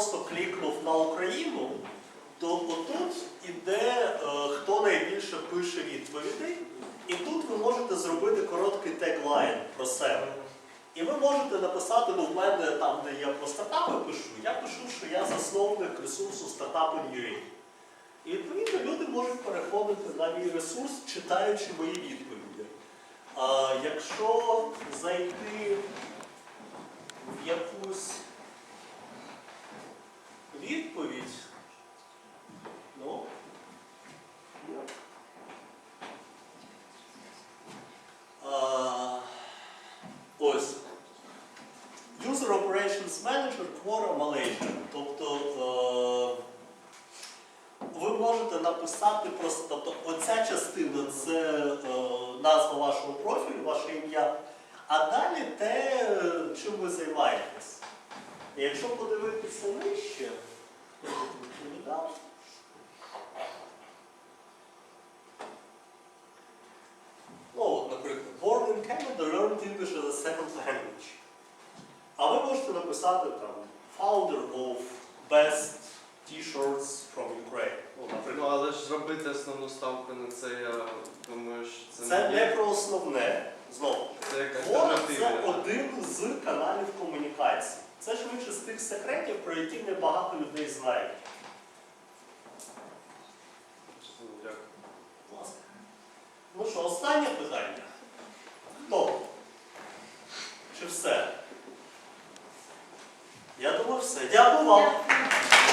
просто клікнув на Україну, то отут іде, е, хто найбільше пише відповідей, і тут ви можете зробити короткий теглайн про себе. І ви можете написати, ну в мене там, де я про стартапи пишу, я пишу, що я засновник ресурсу Startup.ua. І відповідно люди можуть переходити на мій ресурс, читаючи мої відповіді. А якщо зайти в якусь відповідь, ну, а, ось. User Operations Manager Quora Malaysia. Тобто е, ви можете написати просто, тобто оця частина це е, назва вашого профілю, ваше ім'я, а далі те, чим ви займаєтесь. Якщо подивитися нижче, хто тут відповідав, ну, от, наприклад, Born learned English as a second language. А ви можете написати там founder of best t-shirts from Ukraine. Ну, Ну, але ж зробити основну ставку на це, я думаю, що це, Це не не є. про основне. Знову. Це як Форум це альтернатива. один з каналів комунікації. Це швидше з тих секретів, про які небагато людей знають. Дякую. Будь ласка. Ну що, останнє питання. Хто? Чи все? Я думаю, все. Дякую вам.